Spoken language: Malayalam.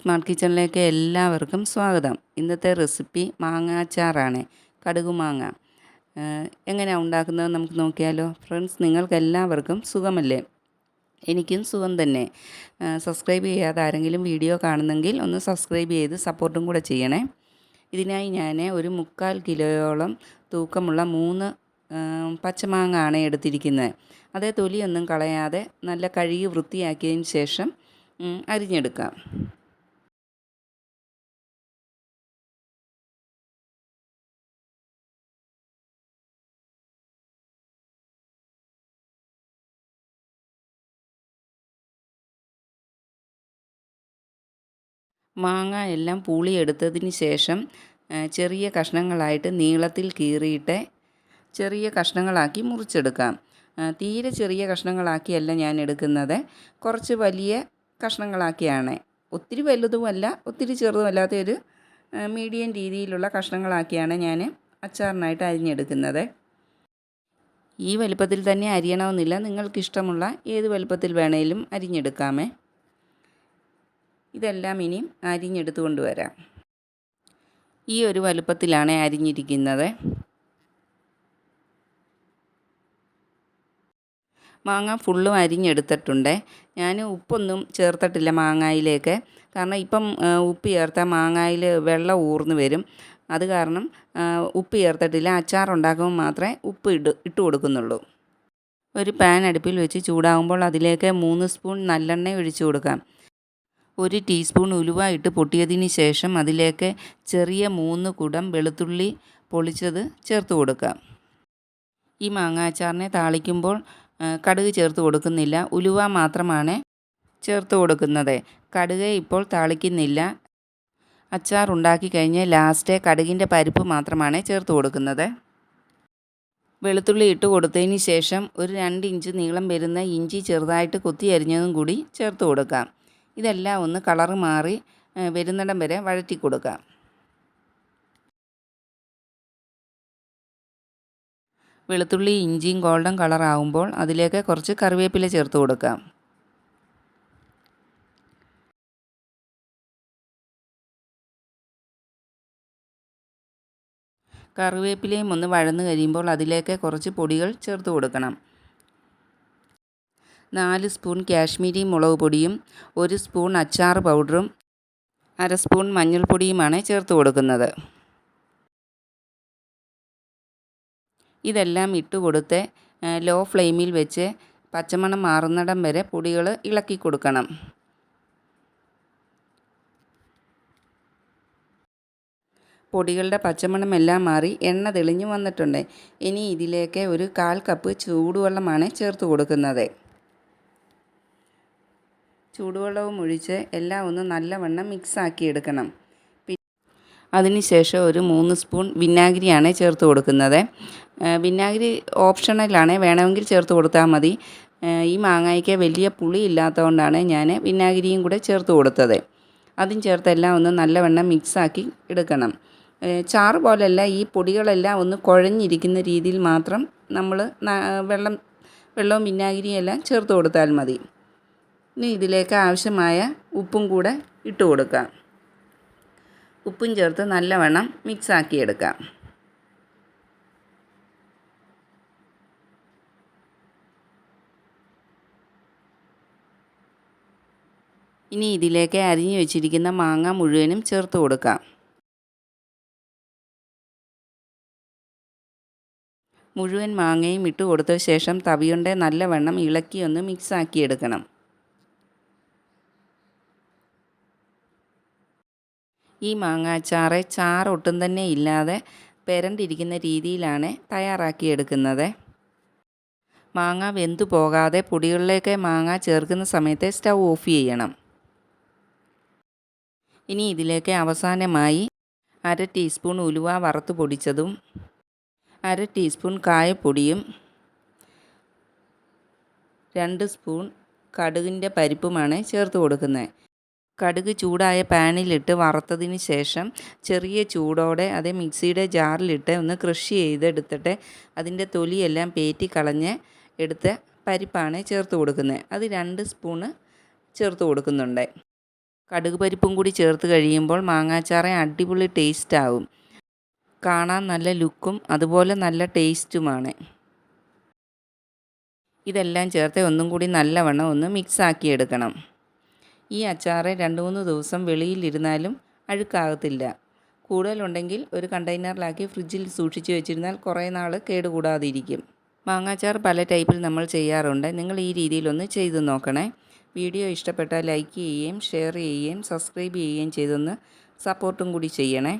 സ്മാർട്ട് കിച്ചണിലേക്ക് എല്ലാവർക്കും സ്വാഗതം. ഇന്നത്തെ റെസിപ്പി മാങ്ങാച്ചാറാണ്. കടുക് മാങ്ങ. എങ്ങനെയാണ് ഉണ്ടാക്കുന്നത് നമുക്ക് നോക്കിയാലോ. ഫ്രണ്ട്സ് നിങ്ങൾക്ക് എല്ലാവർക്കും സുഖമല്ലേ? എനിക്കും സുഖം തന്നെ. സബ്സ്ക്രൈബ് ചെയ്യാതെ ആരെങ്കിലും വീഡിയോ കാണുന്നെങ്കിൽ ഒന്ന് സബ്സ്ക്രൈബ് ചെയ്ത് സപ്പോർട്ടും കൂടെ ചെയ്യണേ. ഇതിനായി ഞാൻ ഒരു മുക്കാൽ കിലോയോളം തൂക്കമുള്ള മൂന്ന് പച്ചമാങ്ങ ആണ് എടുത്തിരിക്കുന്നത് അതേ തൊലിയൊന്നും കളയാതെ നല്ല കഴുകി വൃത്തിയാക്കിയതിന് ശേഷം അരിഞ്ഞെടുക്കാം. മാങ്ങ എല്ലാം പുളിയെടുത്തതിന് ശേഷം ചെറിയ കഷ്ണങ്ങളായിട്ട് നീളത്തിൽ കീറിയിട്ട് ചെറിയ കഷ്ണങ്ങളാക്കി മുറിച്ചെടുക്കാം. തീരെ ചെറിയ കഷ്ണങ്ങളാക്കിയല്ല ഞാൻ എടുക്കുന്നത്. കുറച്ച് വലിയ കഷ്ണങ്ങളാക്കിയാണ്. ഒത്തിരി വലുതുമല്ല ഒത്തിരി ചെറുതുമല്ലാത്ത ഒരു മീഡിയം രീതിയിലുള്ള കഷ്ണങ്ങളാക്കിയാണ് ഞാൻ അച്ചാറിനായിട്ട് അരിഞ്ഞെടുക്കുന്നത്. ഈ വലുപ്പത്തിൽ തന്നെ അരിയണമെന്നില്ല. നിങ്ങൾക്കിഷ്ടമുള്ള ഏത് വലുപ്പത്തിൽ വേണേലും അരിഞ്ഞെടുക്കാമേ. ഇതെല്ലാം ഇനി അരിഞ്ഞെടുത്ത് കൊണ്ടുവരാം. ഈ ഒരു വലുപ്പത്തിലാണ് അരിഞ്ഞിരിക്കുന്നത്. മാങ്ങ ഫുള്ളും അരിഞ്ഞെടുത്തിട്ടുണ്ട്. ഞാൻ ഉപ്പൊന്നും ചേർത്തിട്ടില്ല മാങ്ങായിലേക്ക്. കാരണം ഇപ്പം ഉപ്പ് ചേർത്താൽ മാങ്ങായിൽ വെള്ളം ഊർന്നു വരും. അത് കാരണം ഉപ്പ് ചേർത്തിട്ടില്ല. അച്ചാർ ഉണ്ടാക്കുമ്പോൾ മാത്രമേ ഉപ്പ് ഇട്ട് ഇട്ട് കൊടുക്കുന്നുള്ളൂ. ഒരു പാൻ അടുപ്പിൽ വെച്ച് ചൂടാകുമ്പോൾ അതിലേക്ക് മൂന്ന് സ്പൂൺ നല്ലെണ്ണ ഒഴിച്ചു കൊടുക്കാം. ഒരു ടീസ്പൂൺ ഉലുവ ഇട്ട് പൊട്ടിയതിന് ശേഷം അതിലേക്ക് ചെറിയ മൂന്ന് കുടം വെളുത്തുള്ളി പൊളിച്ചത് ചേർത്ത് കൊടുക്കാം. ഈ മാങ്ങാച്ചാറിനെ താളിക്കുമ്പോൾ കടുക് ചേർത്ത് കൊടുക്കുന്നില്ല. ഉലുവ മാത്രമാണ് ചേർത്ത് കൊടുക്കുന്നത്. കടുക് ഇപ്പോൾ താളിക്കുന്നില്ല. അച്ചാർ ഉണ്ടാക്കി കഴിഞ്ഞ് ലാസ്റ്റ് കടുകിന്റെ പരിപ്പ് മാത്രമാണ് ചേർത്ത് കൊടുക്കുന്നത്. വെളുത്തുള്ളി ഇട്ട് കൊടുത്തതിന് ശേഷം ഒരു രണ്ട് ഇഞ്ച് നീളം വരുന്ന ഇഞ്ചി ചെറുതായിട്ട് കൊത്തി അരിഞ്ഞതും കൂടി ചേർത്ത് കൊടുക്കാം. ഇതെല്ലാം ഒന്ന് കളറ് മാറി വരുന്നിടം വരെ വഴറ്റി കൊടുക്കാം. വെളുത്തുള്ളി ഇഞ്ചിയും ഗോൾഡൻ കളർ ആവുമ്പോൾ അതിലേക്ക് കുറച്ച് കറിവേപ്പില ചേർത്ത് കൊടുക്കാം. കറിവേപ്പിലയും ഒന്ന് വഴന്നു കഴിയുമ്പോൾ അതിലേക്ക് കുറച്ച് പൊടികൾ ചേർത്ത് കൊടുക്കണം. നാല് സ്പൂൺ കാശ്മീരി മുളക് പൊടിയും ഒരു സ്പൂൺ അച്ചാർ പൗഡറും അര സ്പൂൺ മഞ്ഞൾപ്പൊടിയുമാണ് ചേർത്ത് കൊടുക്കുന്നത്. ഇതെല്ലാം ഇട്ട് കൊടുത്ത് ലോ ഫ്ലെയിമിൽ വെച്ച് പച്ചമണം മാറുന്നിടം വരെ പൊടികൾ ഇളക്കി കൊടുക്കണം. പൊടികളുടെ പച്ചമണം എല്ലാം മാറി എണ്ണ തെളിഞ്ഞു വന്നിട്ടുണ്ട്. ഇനി ഇതിലേക്ക് ഒരു കാൽ കപ്പ് ചൂടുവെള്ളമാണ് ചേർത്ത് കൊടുക്കുന്നത്. ചൂടുവെള്ളവും ഒഴിച്ച് എല്ലാം ഒന്ന് നല്ലവണ്ണം മിക്സാക്കി എടുക്കണം. അതിനുശേഷം ഒരു മൂന്ന് സ്പൂൺ വിനാഗിരിയാണ് ചേർത്ത് കൊടുക്കുന്നത്. വിനാഗിരി ഓപ്ഷണലാണ്. വേണമെങ്കിൽ ചേർത്ത് കൊടുത്താൽ മതി. ഈ മാങ്ങയ്ക്ക് വലിയ പുളി ഇല്ലാത്തതുകൊണ്ടാണ് ഞാൻ വിനാഗിരിയും കൂടെ ചേർത്ത് കൊടുത്തത്. അതും ചേർത്തെല്ലാം ഒന്ന് നല്ലവണ്ണം മിക്സാക്കി എടുക്കണം. ചാറ് പോലെയല്ല ഈ പൊടികളെല്ലാം ഒന്ന് കുഴഞ്ഞിരിക്കുന്ന രീതിയിൽ മാത്രം നമ്മൾ വെള്ളം വെള്ളവും വിനാഗിരിയും എല്ലാം ചേർത്ത് കൊടുത്താൽ മതി. ഇനി ഇതിലേക്ക് ആവശ്യമായ ഉപ്പും കൂടെ ഇട്ട് കൊടുക്കാം. ഉപ്പും ചേർത്ത് നല്ലവണ്ണം മിക്സാക്കി എടുക്കാം. ഇനി ഇതിലേക്ക് അരിഞ്ഞു വെച്ചിരിക്കുന്ന മാങ്ങ മുഴുവനും ചേർത്ത് കൊടുക്കാം. മുഴുവൻ മാങ്ങയും ഇട്ട് കൊടുത്ത ശേഷം തവിയുണ്ടെ നല്ലവണ്ണം ഇളക്കി ഒന്ന് മിക്സാക്കി ഈ മാങ്ങാച്ചാറ് ചാറൊട്ടും തന്നെ ഇല്ലാതെ പെരണ്ടിരിക്കുന്ന രീതിയിലാണ് തയ്യാറാക്കിയെടുക്കുന്നത്. മാങ്ങ വെന്തു പോകാതെ പൊടികളിലേക്ക് മാങ്ങ ചേർക്കുന്ന സമയത്ത് സ്റ്റൗ ഓഫ് ചെയ്യണം. ഇനി ഇതിലേക്ക് അവസാനമായി അര ടീസ്പൂൺ ഉലുവ വറുത്ത് പൊടിച്ചതും അര ടീസ്പൂൺ കായപ്പൊടിയും രണ്ട് സ്പൂൺ കടുകിന്റെ പരിപ്പുമാണ് ചേർത്ത് കൊടുക്കുന്നത്. കടുക് ചൂടായ പാനിലിട്ട് വറുത്തതിന് ശേഷം ചെറിയ ചൂടോടെ അത് മിക്സിയുടെ ജാറിലിട്ട് ഒന്ന് ക്രഷ് ചെയ്തെടുത്തിട്ട് അതിന്റെ തൊലിയെല്ലാം പേറ്റി കളഞ്ഞ് എടുത്ത പരിപ്പാണ് ചേർത്ത് കൊടുക്കുന്നത്. അത് രണ്ട് സ്പൂണ് ചേർത്ത് കൊടുക്കുന്നുണ്ട്. കടുക് പരിപ്പും കൂടി ചേർത്ത് കഴിയുമ്പോൾ മാങ്ങാച്ചാറ് അടിപൊളി ടേസ്റ്റ് ആവും. കാണാൻ നല്ല ലുക്കും അതുപോലെ നല്ല ടേസ്റ്റുമാണ്. ഇതെല്ലാം ചേർത്ത് ഒന്നും കൂടി നല്ലവണ്ണം ഒന്ന് മിക്സ് ആക്കി എടുക്കണം ഈ അച്ചാറ് രണ്ട് മൂന്ന് ദിവസം വെളിയിലിരുന്നാലും അഴുക്കാകത്തില്ല. കൂടുതലുണ്ടെങ്കിൽ ഒരു കണ്ടെയ്നറിലാക്കി ഫ്രിഡ്ജിൽ സൂക്ഷിച്ച് വെച്ചിരുന്നാൽ കുറേ നാൾ കേടുകൂടാതിരിക്കും. മാങ്ങാച്ചാർ പല ടൈപ്പിൽ നമ്മൾ ചെയ്യാറുണ്ട്. നിങ്ങൾ ഈ രീതിയിലൊന്ന് ചെയ്ത് നോക്കണേ. വീഡിയോ ഇഷ്ടപ്പെട്ടാൽ ലൈക്ക് ചെയ്യുകയും ഷെയർ ചെയ്യുകയും സബ്സ്ക്രൈബ് ചെയ്യുകയും ചെയ്തൊന്ന് സപ്പോർട്ടും കൂടി ചെയ്യണേ.